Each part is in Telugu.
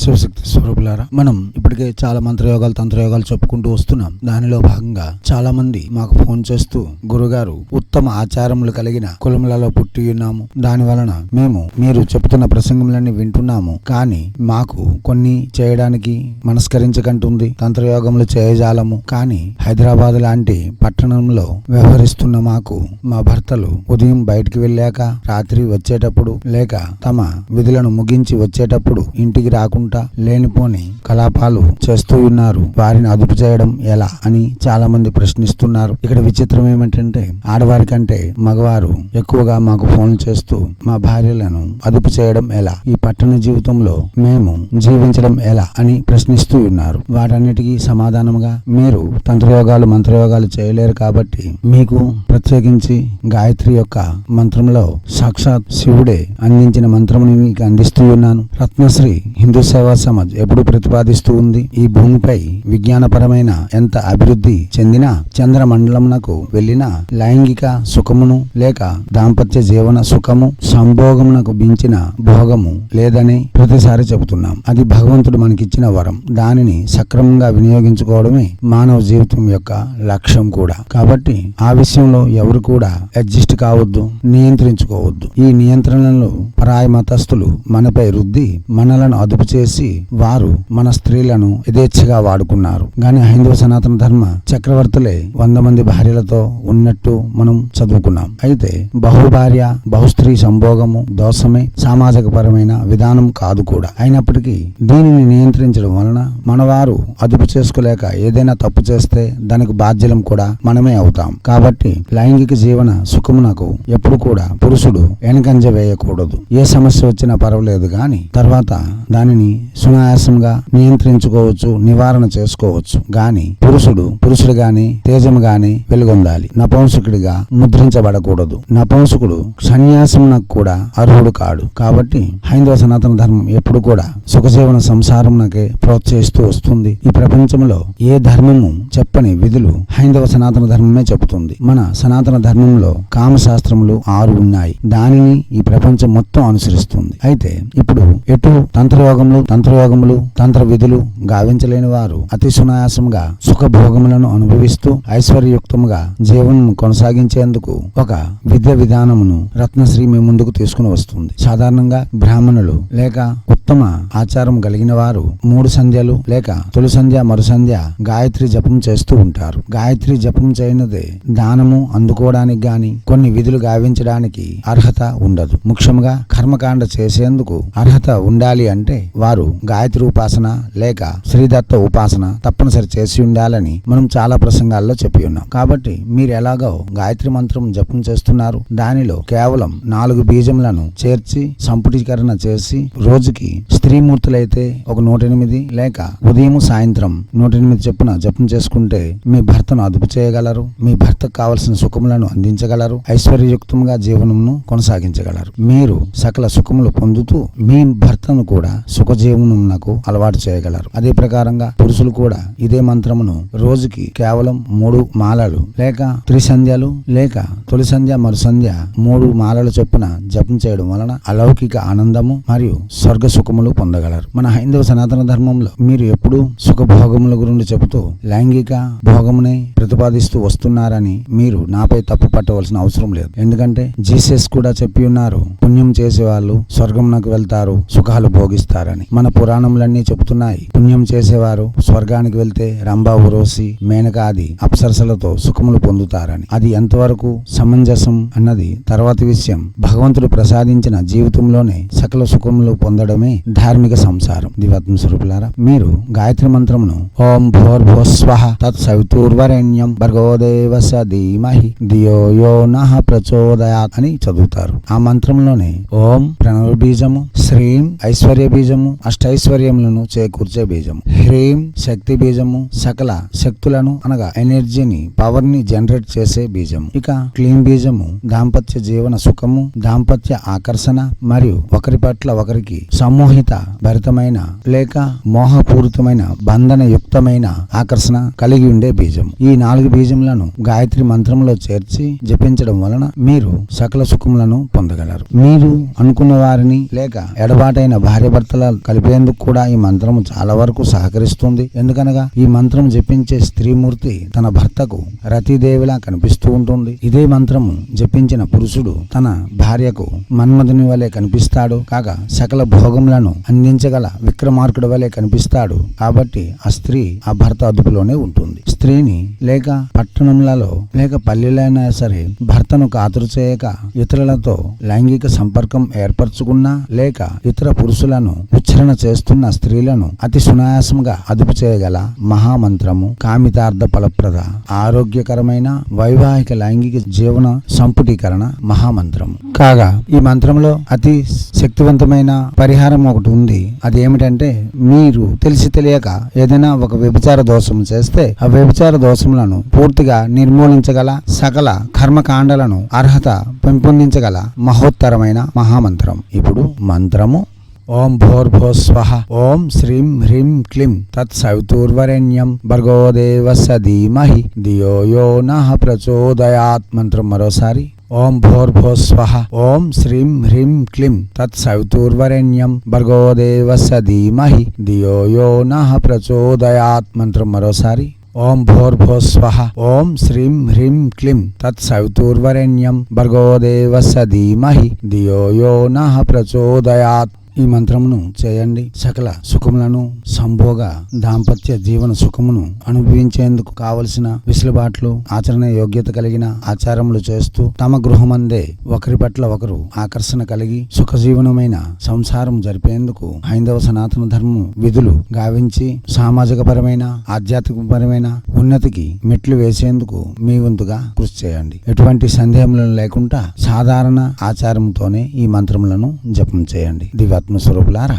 శివశక్తి స్వరూపులారా మనం ఇప్పటికే చాలా మంత్రయోగాలు తంత్రయోగాలు చెప్పుకుంటూ వస్తున్నాం. దానిలో భాగంగా చాలా మంది మాకు ఫోన్ చేస్తూ గురుగారు ఉత్తమ ఆచారములు కలిగిన కులములలో పుట్టి ఉన్నాము. దాని వలన మేము మీరు చెప్తున్న ప్రసంగములన్నీ వింటున్నాము. కానీ మాకు కొన్ని చేయడానికి మనస్కరించకంటుంది. తంత్రయోగములు చేయజాలము. కానీ హైదరాబాద్ లాంటి పట్టణంలో వ్యవహరిస్తున్న మాకు మా భర్తలు ఉదయం బయటికి వెళ్ళాక రాత్రి వచ్చేటప్పుడు లేక తమ విధులను ముగించి వచ్చేటప్పుడు ఇంటికి రాకుండా లేనిపోని కలాపాలు చేస్తూ ఉన్నారు. వారిని అదుపు చేయడం ఎలా అని చాలా మంది ప్రశ్నిస్తున్నారు. ఇక్కడ విచిత్రం ఏమిటంటే ఆడవారి కంటే మగవారు ఎక్కువగా మాకు ఫోన్ చేస్తూ మా భార్యలను అదుపు చేయడం ఎలా? ఈ పట్టణ జీవితంలో మేము జీవించడం ఎలా అని ప్రశ్నిస్తూ ఉన్నారు. వాటన్నిటికీ సమాధానముగా మీరు తంత్రయోగాలు మంత్రయోగాలు చేయలేరు కాబట్టి మీకు ప్రత్యేకించి గాయత్రి యొక్క మంత్రంలో సాక్షాత్ శివుడే అందించిన మంత్రముని మీకు అందిస్తూ ఉన్నాను. రత్నశ్రీ హిందూ సేవా సమాజ్ ఎప్పుడు ప్రతిపాదిస్తూ ఉంది? ఈ భూమిపై విజ్ఞానపరమైన ఎంత అభివృద్ధి చెందిన చంద్ర మండలమునకు వెళ్ళిన లైంగిక సుఖమును లేక దాంపత్య జీవన సుఖము సంభోగమునకు మించిన భోగము లేదని ప్రతిసారి చెబుతున్నాం. అది భగవంతుడు మనకిచ్చిన వరం. దానిని సక్రమంగా వినియోగించుకోవడమే మానవ జీవితం యొక్క లక్ష్యం కూడా. కాబట్టి ఆ విషయంలో ఎవరు కూడా అడ్జస్ట్ కావద్దు నియంత్రించుకోవద్దు. ఈ నియంత్రణలో పరాయ మతస్థులు మనపై రుద్ది మనలను అదుపు చేసి వారు మన స్త్రీలను యథేచ్ఛగా వాడుకున్నారు. గాని హైందవ సనాతన ధర్మ చక్రవర్తులే వంద మంది భార్యలతో ఉన్నట్టు మనం చదువుకున్నాం. అయితే బహుభార్య బహుస్త్రీ సంభోగము దోషమే సామాజిక పరమైన విధానం కాదు కూడా. అయినప్పటికీ దీనిని నియంత్రించడం వలన మనవారు అదుపు చేసుకోలేక ఏదైనా తప్పు చేస్తే దానికి బాధ్యులం కూడా మనమే అవుతాం. కాబట్టి లైంగిక జీవన సుఖమునకు ఎప్పుడు కూడా పురుషుడు వెనకంజ వేయకూడదు. ఏ సమస్య వచ్చినా పర్వాలేదు కానీ తర్వాత దానిని సునాయాసంగా నియంత్రించుకోవచ్చు నివారణ చేసుకోవచ్చు. గాని పురుషుడు పురుషుడు గాని తేజము గాని వెలుగొందాలి. నపంసుకుడిగా ముద్రించబడకూడదు. నపంసుకుడు సన్యాసమునకు కూడా అర్హుడు కాడు. కాబట్టి హైందవ సనాతన ధర్మం ఎప్పుడు కూడా సుఖజీవన సంసారమునకే ప్రోత్సహిస్తూ వస్తుంది. ఈ ప్రపంచంలో ఏ ధర్మము చెప్పని విధులు హైందవ సనాతన ధర్మమే చెబుతుంది. మన సనాతన ధర్మంలో కామశాస్త్రములు ఆరు ఉన్నాయి. దానిని ఈ ప్రపంచం మొత్తం అనుసరిస్తుంది. అయితే ఇప్పుడు ఎటు తంత్రయోగంలో తంత్రయోగములు తంత్ర విధులు గావించలేని వారు అతి సునాయాసంగా సుఖభోగములను అనుభవిస్తూ ఐశ్వర్యయుక్తముగా జీవనం కొనసాగించేందుకు ఒక విద్య విధానమును రత్నశ్రీ మీ ముందుకు తీసుకుని వస్తుంది. సాధారణంగా బ్రాహ్మణులు లేక ఉత్తమ ఆచారం కలిగిన వారు మూడు సంధ్యలు లేక తొలి సంధ్య మరు సంధ్య గాయత్రి జపం చేస్తూ ఉంటారు. గాయత్రి జపం చేయనిదే దానము అందుకోవడానికి గాని కొన్ని విధులు గావించడానికి అర్హత ఉండదు. ముఖ్యంగా కర్మకాండ చేసేందుకు అర్హత ఉండాలి అంటే వారు గాయత్రి ఉపాసన లేక శ్రీదత్త ఉపాసన తప్పనిసరి చేసి ఉండాలని మనం చాలా ప్రసంగాల్లో చెప్పి ఉన్నాం. కాబట్టి మీరు ఎలాగో గాయత్రి మంత్రం జపం చేస్తున్నారు. దానిలో కేవలం నాలుగు బీజములను చేర్చి సంపుటీకరణ చేసి రోజుకి స్త్రీమూర్తులైతే ఒక నూట ఎనిమిది లేక ఉదయం సాయంత్రం నూట ఎనిమిది చొప్పున జపం చేసుకుంటే మీ భర్తను అదుపు చేయగలరు. మీ భర్తకు కావలసిన సుఖములను అందించగలరు. ఐశ్వర్యయుక్తంగా జీవనమును కొనసాగించగలరు. మీరు సకల సుఖములు పొందుతూ మీ భర్తను కూడా సుఖజీవనమునకు అలవాటు చేయగలరు. అదే ప్రకారంగా పురుషులు కూడా ఇదే మంత్రమును రోజుకి కేవలం మూడు మాలలు లేక త్రిసంధ్యలు లేక తొలి సంధ్య మరు సంధ్య మూడు మాలల చొప్పున జపం చేయడం వలన అలౌకిక ఆనందము మరియు స్వర్గ సుఖములు పొందగలరు. మన హైందవ సనాతన ధర్మంలో మీరు ఎప్పుడు సుఖభోగముల గురించి చెబుతూ లైంగిక భోగమునే ప్రతిపాదిస్తూ వస్తున్నారని మీరు నాపై తప్పు పట్టవలసిన అవసరం లేదు. ఎందుకంటే జీసస్ కూడా చెప్పి ఉన్నారు పుణ్యం చేసే వాళ్ళు స్వర్గంనకు వెళ్తారు సుఖాలు భోగిస్తారని. మన పురాణములన్నీ చెబుతున్నాయి. పుణ్యం చేసేవారు స్వర్గానికి వెళ్తే రంభా ఉరోసి మేనకాది అప్సరసలతో సుఖములు పొందుతారని. అది ఎంతవరకు సమంజసం అన్నది తర్వాతి విషయం. భగవంతుడు ప్రసాదించిన జీవితంలోనే సకల సుఖములు పొందడమే ధార్మిక సంసారం. దివత్మ స్వరూపులారా మీరు గాయత్రి మంత్రమును ఓం భోర్భో స్వహ తత్ సవితూర్వరేణ్యం భర్గోదేవస ధీమహి దియో యో నః ప్రచోదయాత్ అని చదువుతారు. ఆ మంత్రంలోనే ఓం ప్రణవ బీజము శ్రీం ఐశ్వర్య బీజము అష్టైశ్వర్యములను చేకూర్చే బీజం హ్రీం శక్తి బీజము సకల శక్తులను అనగా ఎనర్జీని పవర్ని జనరేట్ చేసే బీజం ఇక క్లీన్ బీజము దాంపత్య జీవన సుఖము దాంపత్య ఆకర్షణ మరియు ఒకరి పట్ల ఒకరికి సమూహిత భరితమైన లేక మోహపూరితమైన బంధన యుక్తమైన ఆకర్షణ కలిగి ఉండే బీజం ఈ నాలుగు బీజములను గాయత్రి మంత్రంలో చేర్చి జపించడం వలన మీరు సకల సుఖములను పొందగలరు. మీరు అనుకున్న వారిని లేక ఎడబాటైన భార్య భర్తల కలిపేందుకు కూడా ఈ మంత్రము చాలా వరకు సహకరిస్తుంది. ఎందుకనగా ఈ మంత్రం జపించే స్త్రీమూర్తి తన భర్తకు రతిదేవిలా కనిపిస్తూ ఉంటుంది. ఇదే మంత్రము జపించిన పురుషుడు తన భార్యకు మన్మధుని వలె కనిపిస్తాడు. కాగా సకల భోగములను అందించగల విక్రమార్కుడు వలె కనిపిస్తాడు. కాబట్టి ఆ స్త్రీ ఆ భర్త అదుపులోనే ఉంటుంది. స్త్రీని లేక పట్టణములలో లేక పల్లెలైనా సరే భర్తను కాతురు చేయక ఇతరులతో లైంగిక సంపర్కం ఏర్పరచుకున్నా లేక ఇతర పురుషులను ఆచరణ చేస్తున్న స్త్రీలను అతి సునాయాసంగా అదుపు చేయగల మహామంత్రము కామితార్థ ఫలప్రద ఆరోగ్యకరమైన వైవాహిక లైంగిక జీవన సంపుటీకరణ మహామంత్రం కాగా ఈ మంత్రంలో అతి శక్తివంతమైన పరిహారం ఒకటి ఉంది. అది ఏమిటంటే మీరు తెలిసి తెలియక ఏదైనా ఒక వ్యభిచార దోషం చేస్తే ఆ వ్యభిచార దోషములను పూర్తిగా నిర్మూలించగల సకల కర్మకాండలను అర్హత పెంపొందించగల మహోత్తరమైన మహామంత్రం. ఇప్పుడు మంత్రము ఓం భోర్భోస్వ ఓం శ్రీం హ్రీం క్లీం తత్సవితుర్వరేణ్యం భర్గో దేవస్య ధీమహి ధియో యో నః ప్రచోదయాత్ మంత్రం మరోసారి ఓం భోర్భోస్వ ఓం శ్రీం హ్రీం క్లీం తత్సవితుర్వరేణ్యం భర్గో దేవస్య ధీమహి ధియో యో నః ప్రచోదయాత్ మంత్రం మరోసారి ఓం భోర్భోస్వ ఓం శ్రీం హ్రీం క్లీం తత్సవితుర్వరేణ్యం భర్గో దేవస్య ధీమహి ధియో యో నః ప్రచోదయాత్ ఈ మంత్రమును చేయండి. సకల సుఖములను సంభోగ దాంపత్య జీవన సుఖమును అనుభవించేందుకు కావలసిన విసులుబాట్లు ఆచరణ యోగ్యత కలిగిన ఆచారములు చేస్తూ తమ గృహమందే ఒకరి పట్ల ఒకరు ఆకర్షణ కలిగి సుఖజీవనమైన సంసారం జరిపేందుకు హైందవ సనాతన ధర్మం విధులు గావించి సామాజిక పరమైన ఆధ్యాత్మిక పరమైన ఉన్నతికి మెట్లు వేసేందుకు మీ వంతుగా కృషి చేయండి. ఎటువంటి సందేహములను లేకుండా సాధారణ ఆచారంతోనే ఈ మంత్రములను జపం చేయండి. దివాత్మ స్వరూపులారా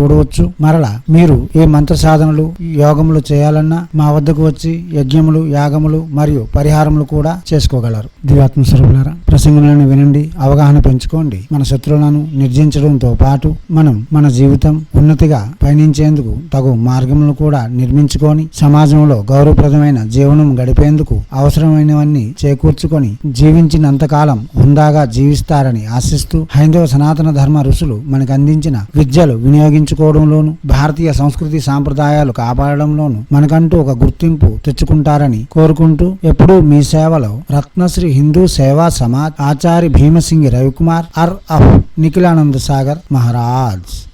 చూడవచ్చు. మరలా మీరు ఏ మంత్ర సాధనలు యోగములు చేయాలన్నా మా వద్దకు వచ్చి యజ్ఞములు యాగములు మరియు పరిహారములు కూడా చేసుకోగలరు. దివాత్మ స్వరూపులారా ప్రసంగములను వినండి అవగాహన పెంచుకోండి. మన శత్రువులను నిర్జించడంతో పాటు మనం మన జీవితం ఉన్నతిగా పయనించేందుకు తగు మార్గములను కూడా నిర్మించుకొని సమాజంలో గౌరవప్రదమైన జీవనం గడిపేందుకు అవసరమైనవన్నీ చేకూర్చుకొని జీవించినంతకాలం హుందాగా జీవిస్తారని ఆశిస్తూ హైందవ సనాతన ధర్మ ఋషులు మనకు అందించిన విద్యలు వినియోగించుకోవడంలోను భారతీయ సంస్కృతి సాంప్రదాయాలు కాపాడడంలోను మనకంటూ ఒక గుర్తింపు తెచ్చుకుంటారని కోరుకుంటూ ఎప్పుడూ మీ సేవలో రత్నశ్రీ హిందూ సేవా సమాజ్ ఆచార్య భీమసింగి రవికుమార్ అర్ అఫ్ నిఖిలానంద సాగర్ మహారాజ్.